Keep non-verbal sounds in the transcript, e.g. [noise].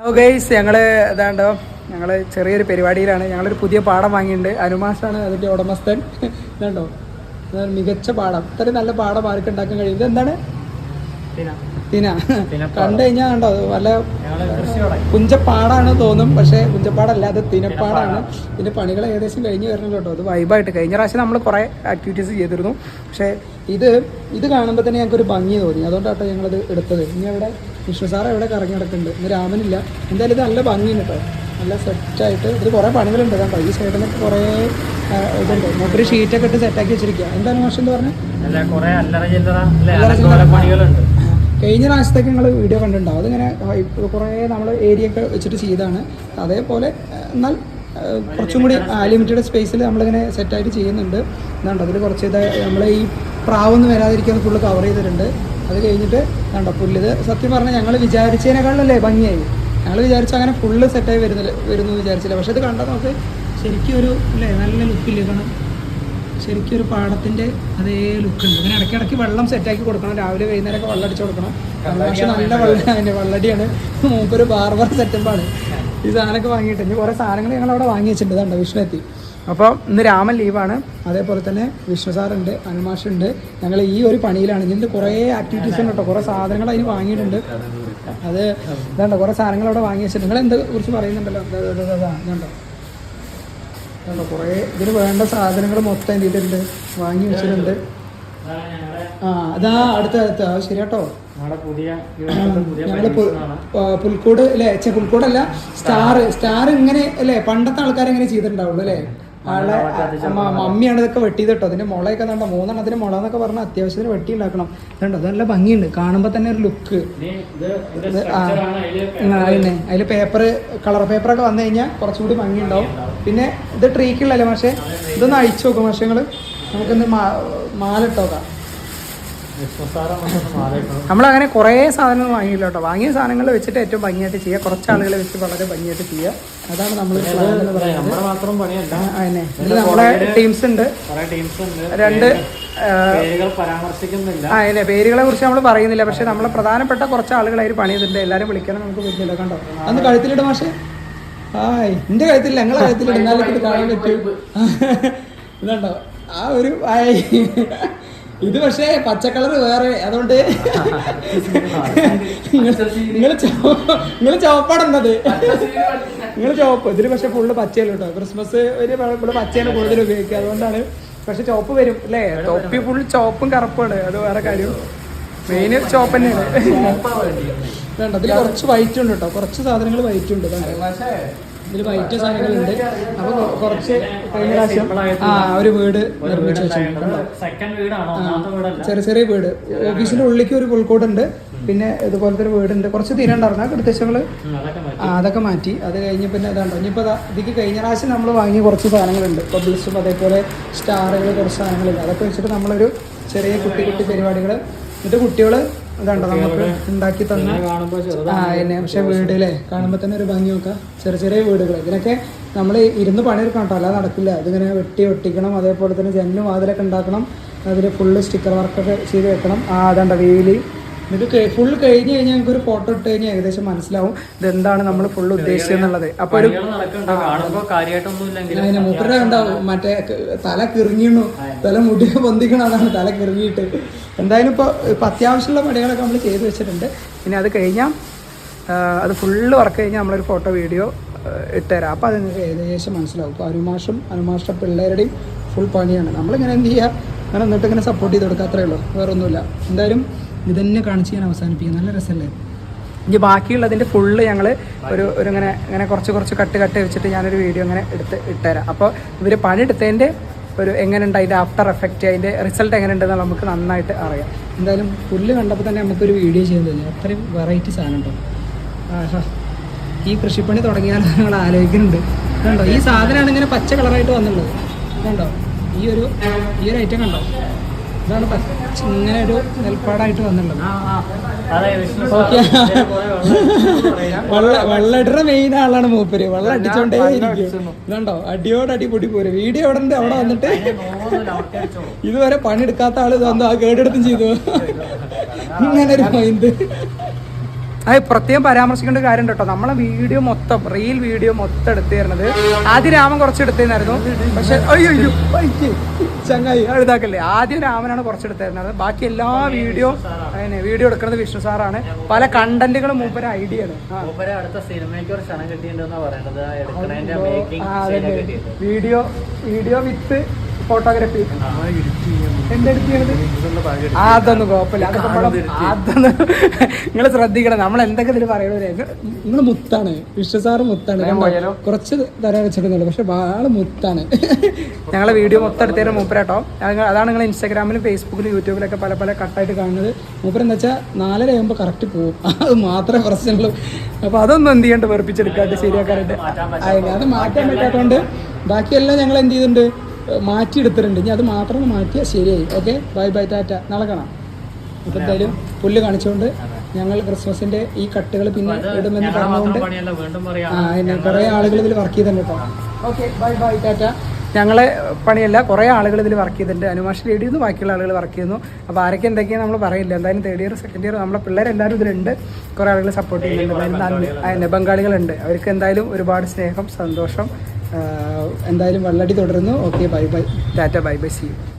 Hello guys ഞങ്ങൾ ഇതാണ്ടോ ഞങ്ങൾ ചെറിയൊരു പരിപാടിയിലാണ്. ഞങ്ങളൊരു പുതിയ പാടം വാങ്ങിയിട്ടുണ്ട്. അനുമാസാണ് അതിന്റെ ഉടമസ്ഥൻ. ഇതാണ്ടോ ഇതാണ് മികച്ച പാടം ഇത്രയും നല്ല പാടം ആർക്ക് ഉണ്ടാക്കാൻ കഴിയും ഇതെന്താണ് തിന കണ്ടു കഴിഞ്ഞാൽ കണ്ടോ വല്ല കുഞ്ചപ്പാടാണ് തോന്നും. പക്ഷേ കുഞ്ചപ്പാടല്ല അത് തിനപ്പാടാണ് ഇതിന്റെ പണികൾ ഏകദേശം കഴിഞ്ഞ് വരണം കേട്ടോ. അത് വൈബായിട്ട് കഴിഞ്ഞ പ്രാവശ്യം നമ്മൾ കുറേ ആക്ടിവിറ്റീസ് ചെയ്തിരുന്നു. പക്ഷേ ഇത് ഇത് കാണുമ്പോൾ തന്നെ ഞങ്ങൾക്ക് ഒരു ഭംഗി തോന്നി. അതുകൊണ്ടാട്ടോ ഞങ്ങളത് എടുത്തത്. ഇനി അവിടെ വിഷ്ണു സാർ എവിടെ കറങ്ങി നടക്കുന്നുണ്ട് ഇന്ന് രാമനില്ല. എന്തായാലും ഇത് നല്ല ഭംഗിയാണ് കേട്ടോ. നല്ല സെറ്റായിട്ട് ഇത് കുറേ പണികളുണ്ട് കേട്ടോ ഈ സൈഡിലൊക്കെ കുറേ ഇതുണ്ട്. മൂപ്പര് ഷീറ്റൊക്കെ ഇട്ട് സെറ്റാക്കി വെച്ചിരിക്കുക എന്താണ് മോശം എന്ന് പറഞ്ഞത് പണികളുണ്ട്. കഴിഞ്ഞ പ്രാവശ്യത്തേക്ക് നിങ്ങൾ വീഡിയോ കണ്ടിട്ടുണ്ടാവും. അതിങ്ങനെ കുറേ നമ്മൾ ഏരിയ ഒക്കെ വെച്ചിട്ട് ചെയ്താണ്. അതേപോലെ എന്നാൽ കുറച്ചും കൂടി ലിമിറ്റഡ് സ്പേസിൽ നമ്മളിങ്ങനെ സെറ്റായിട്ട് ചെയ്യുന്നുണ്ട്. എന്നാണ്ട് അതിൽ കുറച്ച് ഇത് നമ്മൾ ഈ പ്രാവൊന്നും വരാതിരിക്കാൻ ഫുള്ള് കവർ ചെയ്തിട്ടുണ്ട്. അത് കഴിഞ്ഞിട്ട് കണ്ടോ പുല്ലിത് സത്യം പറഞ്ഞാൽ ഞങ്ങൾ വിചാരിച്ചതിനേക്കാളല്ലേ ഭംഗിയായി. ഞങ്ങൾ വിചാരിച്ച അങ്ങനെ ഫുള്ള് സെറ്റായി വരുന്നില്ല വരുന്നു വിചാരിച്ചില്ല. പക്ഷെ ഇത് കണ്ടാൽ നമുക്ക് ശരിക്കും ഒരു അല്ലേ നല്ല ലുക്കില്ലേ കാരണം ശരിക്കും ഒരു പാടത്തിന്റെ അതേ ലുക്ക് ഉണ്ട് ഇങ്ങനെ ഇടയ്ക്കിടയ്ക്ക് വെള്ളം സെറ്റാക്കി കൊടുക്കണം. രാവിലെ വൈകുന്നേരമൊക്കെ വെള്ളം അടിച്ചു കൊടുക്കണം. പക്ഷെ നല്ല വെള്ളം അതിന്റെ വെള്ളടിയാണ്. മൂപ്പൊരു ബാർബർ സെറ്റപ്പാണ് ഈ സാധനമൊക്കെ വാങ്ങിയിട്ട് ഇനി കുറേ സാധനങ്ങൾ ഞങ്ങൾ അവിടെ വാങ്ങി വെച്ചിട്ടുണ്ട്. കണ്ടോ വിഷ്ണു എത്തി. അപ്പോൾ ഇന്ന് രാമൻ ലീവാണ് അതേപോലെ തന്നെ വിഷ്ണു സാറുണ്ട് അനുമാഷുണ്ട് ഞങ്ങൾ ഈ ഒരു പണിയിലാണ്. ഇതിന്റെ കുറേ ആക്ടിവിറ്റീസ് ഉണ്ട് കേട്ടോ കുറേ സാധനങ്ങൾ അതിന് വാങ്ങിയിട്ടുണ്ട്. അത് ഇതാണ്ടോ കുറേ സാധനങ്ങൾ അവിടെ വാങ്ങി വെച്ചിട്ടുണ്ട്. നിങ്ങൾ എന്ത് കുറിച്ച് പറയുന്നുണ്ടല്ലോ? ഇത് ഇത് ഇത് ഇതാ, ഇതുണ്ടോ? കുറേ ഇതിന് വേണ്ട സാധനങ്ങൾ മൊത്തം എന്തിട്ടുണ്ട് വാങ്ങി വെച്ചിട്ടുണ്ട്. ആ അതാ അടുത്ത അടുത്ത. ശരി കേട്ടോ ഞങ്ങൾ. പുൽക്കൂട് അല്ലേ? പുൽക്കൂടല്ല സ്റ്റാർ സ്റ്റാർ ഇങ്ങനെ അല്ലേ? പണ്ടത്തെ ആൾക്കാർ എങ്ങനെ ചെയ്തിട്ടുണ്ടാവുള്ളൂ അല്ലേ? ആളെ മമ്മിയാണ് ഇതൊക്കെ വെട്ടിയത് കേട്ടോ അതിന്റെ മുളയൊക്കെ കണ്ടോ? മൂന്നെണ്ണത്തിന് മുള എന്നൊക്കെ പറഞ്ഞാൽ അത്യാവശ്യത്തിന് വെട്ടി ഉണ്ടാക്കണം ഇതുണ്ടോ? അത് നല്ല ഭംഗിയുണ്ട്. കാണുമ്പോൾ തന്നെ ഒരു ലുക്ക് അതിനെ. അതിൽ പേപ്പർ കളർ പേപ്പറൊക്കെ വന്നു കഴിഞ്ഞാൽ കുറച്ചുകൂടി ഭംഗി ഉണ്ടാവും പിന്നെ ഇത് ട്രീക്കുള്ളല്ലേ പക്ഷേ ഇതൊന്ന് അഴിച്ചു നോക്കും പക്ഷേ നിങ്ങൾ നമുക്കൊന്ന് മാലിട്ടോക്കാം മാല ഇട്ടോക്കാം. നമ്മളങ്ങനെ കുറേ സാധനങ്ങൾ വാങ്ങിയില്ല കേട്ടോ. വാങ്ങിയ സാധനങ്ങൾ വെച്ചിട്ട് ഏറ്റവും ഭംഗിയായിട്ട് ചെയ്യുക. കുറച്ച് ആളുകളെ വെച്ച് വളരെ ഭംഗിയായിട്ട് ചെയ്യുക. അതാണ് നമ്മൾ ഇത് പ്ലാൻ എന്ന് ഇല്ലേ, പറയുന്നത്. നമ്മുടെ മാത്രം പണിയല്ല. അതിനെ നമ്മളെ ടീംസ് ഉണ്ട്. കുറെ ടീംസ് ഉണ്ട്. രണ്ട് അതിനെ പേരുകളെ കുറിച്ച് നമ്മൾ പറയുന്നില്ല. പക്ഷെ നമ്മളെ പ്രധാനപ്പെട്ട കുറച്ച് ആളുകൾ അതിൽ പണിയുന്നുണ്ട് എല്ലാരും എല്ലാവരും വിളിക്കണം നമുക്ക് പറ്റില്ല. കണ്ടോ? അന്ന് കഴുത്തിലിടും പക്ഷേ ഹായ്. എന്റെ കഴുത്തില്ല ഞങ്ങളെ കഴുത്തിലിടും. എന്നാലും ഇത് കാണാൻ പറ്റും. [laughs] ഇതുണ്ടോ? ആ ഒരു ഹായ്. ഇത് പക്ഷേ പച്ചക്കളർ വേറെ അതുകൊണ്ട് നിങ്ങൾ നിങ്ങൾ ചുവപ്പാടുന്നത് നിങ്ങൾ ചുവപ്പ്. ഇതിൽ പക്ഷെ ഫുള്ള് പച്ചയല്ല കേട്ടോ ക്രിസ്മസ് ഒരു ഇവിടെ പച്ചയാണ് കൂടുതൽ ഉപയോഗിക്കുക. അതുകൊണ്ടാണ് പക്ഷെ ചുവപ്പ് വരും അല്ലേ? ടോപ്പി ഫുൾ ചുവപ്പും കറുപ്പാണ് അത് വേറെ കാര്യം. മെയിൻ ചുവപ്പ് തന്നെയാണ്. വേണ്ട അതിൽ കുറച്ച് വൈറ്റ് ഉണ്ട് കേട്ടോ കുറച്ച് സാധനങ്ങൾ വൈറ്റ് ഉണ്ട്. ഇതിൽ വൈറ്റ് സാധനങ്ങളുണ്ട്. അപ്പൊ കുറച്ച് കഴിഞ്ഞ പ്രാവശ്യം ആ ഒരു വീട് നിർമ്മിച്ചു വെച്ചിട്ടുണ്ട്. ചെറിയ ചെറിയ വീട്. ഓഫീസിന്റെ ഉള്ളിലേക്ക് ഒരു പുൽക്കോടുണ്ട് പിന്നെ ഇതുപോലത്തെ ഒരു വീടുണ്ട്. കുറച്ച് തീരണ്ടായിരുന്നു അതൊക്കെ ആ അതൊക്കെ മാറ്റി. അത് കഴിഞ്ഞ് പിന്നെ ഇതാണ്ടോ ഇനിയിപ്പോൾ ഇതിക്ക് കഴിഞ്ഞ പ്രാവശ്യം നമ്മൾ വാങ്ങിയ കുറച്ച് സാധനങ്ങളുണ്ട്. പബ്ലിസും അതേപോലെ സ്റ്റാറുകൾ കുറച്ച് സാധനങ്ങളുണ്ട്. അതൊക്കെ വെച്ചിട്ട് നമ്മളൊരു ചെറിയ കുട്ടി കുട്ടി പരിപാടികൾ എന്നിട്ട് കുട്ടികൾ ഇതാണ്ടോ നമുക്ക് ഉണ്ടാക്കി തന്ന ആ എന്നെ പക്ഷെ വീട് അല്ലേ കാണുമ്പോൾ തന്നെ ഒരു ഭംഗി നോക്കാം. ചെറിയ ചെറിയ വീടുകൾ ഇതിനൊക്കെ നമ്മൾ ഇരുന്ന് പണിയെടുക്കണം കേട്ടോ. അല്ലാതെ നടക്കില്ല. ഇതിങ്ങനെ വെട്ടി ഒട്ടിക്കണം. അതേപോലെ തന്നെ ജനലും വാതിലൊക്കെ ഉണ്ടാക്കണം. അതിൽ ഫുള്ള് സ്റ്റിക്കർ വർക്കൊക്കെ ചെയ്ത് വെക്കണം. ആ അതണ്ട വേലി ഇത് ഫുൾ കഴിഞ്ഞ് കഴിഞ്ഞാൽ ഞങ്ങൾക്ക് ഒരു ഫോട്ടോ ഇട്ട് കഴിഞ്ഞാൽ ഏകദേശം മനസ്സിലാവും ഇതെന്താണ് നമ്മൾ ഫുൾ ഉദ്ദേശിച്ചെന്നുള്ളത്. അപ്പൊ ഒരു അതിന് ഉണ്ടാവും മറ്റേ തല കിറങ്ങിണു തല മുടി പൊന്തിക്കണതാണ് തല കിറങ്ങിയിട്ട് എന്തായാലും ഇപ്പോൾ ഇപ്പം അത്യാവശ്യമുള്ള പണികളൊക്കെ നമ്മൾ ചെയ്തു വെച്ചിട്ടുണ്ട്. പിന്നെ അത് കഴിഞ്ഞാൽ അത് ഫുള്ള് വർക്ക് കഴിഞ്ഞാൽ നമ്മളൊരു ഫോട്ടോ വീഡിയോ ഇട്ടുതരാം. അപ്പോൾ അത് നിങ്ങൾക്ക് ഏകദേശം മനസ്സിലാവും. ഇപ്പോൾ അനുമാഷും അനുമാഷ്ട പിള്ളേരുടെയും ഫുൾ പണിയാണ്. നമ്മളിങ്ങനെ എന്ത് ചെയ്യുക അങ്ങനെ എന്നിട്ട് ഇങ്ങനെ സപ്പോർട്ട് ചെയ്ത് കൊടുക്കുക അത്രേ ഉള്ളൂ. വേറൊന്നുമില്ല. എന്തായാലും ഇതന്നെ കാണിച്ച് ഞാൻ അവസാനിപ്പിക്കും നല്ല രസമല്ലേ? ഇനി ബാക്കിയുള്ളതിന്റെ ഫുള്ള് ഞങ്ങൾ ഒരു ഒരു ഇങ്ങനെ ഇങ്ങനെ കുറച്ച് കുറച്ച് കട്ട് കട്ട് വെച്ചിട്ട് ഞാനൊരു വീഡിയോ ഇങ്ങനെ എടുത്ത് ഇട്ടുതരാം അപ്പോൾ ഇവർ പണിയെടുത്തതിന്റെ ഒരു എങ്ങനെയുണ്ട് അതിന്റെ ആഫ്റ്റർ എഫക്റ്റ് അതിന്റെ റിസൾട്ട് എങ്ങനെയുണ്ടെന്ന് നമുക്ക് നന്നായിട്ട് അറിയാം. എന്തായാലും പുല്ല് കണ്ടപ്പോൾ തന്നെ നമുക്കൊരു വീഡിയോ തന്നെ. അത്രയും വെറൈറ്റി സാധനം ഉണ്ടോ? ആഹാ. ഈ കൃഷിപ്പണി തുടങ്ങിയാൽ ഞങ്ങൾ ആലോചിക്കുന്നുണ്ട്. കണ്ടോ? ഈ സാധനമാണ് ഇങ്ങനെ പച്ച കളറായിട്ട് വന്നുള്ളത് കണ്ടോ? ഈ ഒരു ഈ ഒരു ഐറ്റം കണ്ടോ? ഇതാണ് ഇങ്ങനെ ഒരു നെൽപ്പാടായിട്ട് വന്നിട്ടുള്ളത്. വെള്ളടിയുടെ മെയിൻ ആളാണ് മൂപ്പര്. വെള്ളം അടിച്ചോണ്ടേ ഇരിക്കും ഇതുണ്ടോ? അടിയോട് അടി പൊടി പോരെ. വീഡിയോ എവിടെ ഉണ്ട്? അവിടെ വന്നിട്ട്. ഇതുവരെ പണിയെടുക്കാത്ത ആൾ ഇത് വന്നു ആ കേടെടുത്തും ചെയ്തു. ഇങ്ങനെ ഒരു മൈൻഡ് അത് പ്രത്യേകം പരാമർശിക്കേണ്ട ഒരു കാര്യം കേട്ടോ. നമ്മളെ വീഡിയോ മൊത്തം റീൽ വീഡിയോ മൊത്തം എടുത്തിരുന്നത് ആദ്യം രാമൻ കുറച്ച് എടുത്തിരുന്നായിരുന്നു. പക്ഷെ അയ്യോ ചങ്ങായി എഴുതാക്കല്ലേ ആദ്യം രാമനാണ് കുറച്ച് എടുത്തിരുന്നത് ബാക്കി എല്ലാ വീഡിയോ അതിനെ വീഡിയോ എടുക്കുന്നത് വിഷ്ണു സാറാണ്. പല കണ്ടന്റുകളും മൂപ്പര ഐഡിയ ആണ്. വീഡിയോ വീഡിയോ വിത്ത് ഫോട്ടോഗ്രാഫി അതൊന്നും കുഴപ്പമില്ല. അതൊന്നും നിങ്ങൾ ശ്രദ്ധിക്കണം. നമ്മൾ എന്തൊക്കെ ഇതിൽ പറയണേ നിങ്ങൾ മുത്താണ്. വിശ്വസാറ് സാറ് മുത്താണ്. കുറച്ച് തരാൻ വെച്ചിട്ടുണ്ടല്ലോ. പക്ഷെ ആൾ മുത്താണ്. ഞങ്ങളെ വീഡിയോ മൊത്തം എടുത്തേരും മൂപ്പരാട്ടോ അതാണ് നിങ്ങൾ ഇൻസ്റ്റാഗ്രാമിലും ഫേസ്ബുക്കിലും യൂട്യൂബിലൊക്കെ പല പല കട്ടായിട്ട് കാണുന്നത്. മൂപ്പർ എന്താ വെച്ചാൽ നാലര ആകുമ്പോൾ കറക്റ്റ് പോകും [laughs] അത് മാത്രമേ പ്രശ്നമുള്ളൂ. അപ്പോൾ അതൊന്നും എന്ത് ചെയ്യണ്ട? വെറുപ്പിച്ചെടുക്കാണ്ട് ശരിയാക്കാനായിട്ട്. അത് മാറ്റാൻ പറ്റാത്തതുകൊണ്ട് ബാക്കിയെല്ലാം ഞങ്ങൾ എന്ത് ചെയ്തിട്ടുണ്ട് മാറ്റിയെടുത്തിട്ടുണ്ട്. ഇനി അത് മാത്രം മാറ്റിയാൽ ശരിയായി. ഓക്കെ? Bye bye tata. നടക്കണം കാണാം. ഇപ്പം എന്തായാലും പുല്ല് കാണിച്ചുകൊണ്ട് ഞങ്ങൾ ക്രിസ്മസിന്റെ ഈ കട്ടുകൾ പിന്നെ ഇടുമെന്ന് പറഞ്ഞുകൊണ്ട് ആ എന്നെ കുറേ ആളുകൾ ഇതിൽ വർക്ക് ചെയ്തിട്ടുണ്ട് കേട്ടോ ഓക്കെ ബൈ ബൈ ടാറ്റ. ഞങ്ങളെ പണിയല്ല കുറേ ആളുകൾ ഇതിൽ വർക്ക് ചെയ്തിട്ടുണ്ട്. അനുമാഷ് ലീഡ് ചെയ്യുന്നു ബാക്കിയുള്ള ആളുകൾ വർക്ക് ചെയ്യുന്നു. അപ്പോൾ ആരൊക്കെ എന്തൊക്കെയാണ് നമ്മൾ പറയില്ല. എന്തായാലും തേർഡ് ഇയർ സെക്കൻഡ് ഇയർ നമ്മളെ പിള്ളേരെല്ലാവരും ഇതിലുണ്ട്. കുറേ ആളുകൾ സപ്പോർട്ട് ചെയ്യുന്നുണ്ട്. എന്തായാലും ബംഗാളികളുണ്ട്. അവർക്ക് എന്തായാലും ഒരുപാട് സ്നേഹം സന്തോഷം. എന്തായാലും വെള്ളടി തുടരുന്നു. Okay bye bye tata bye bye see you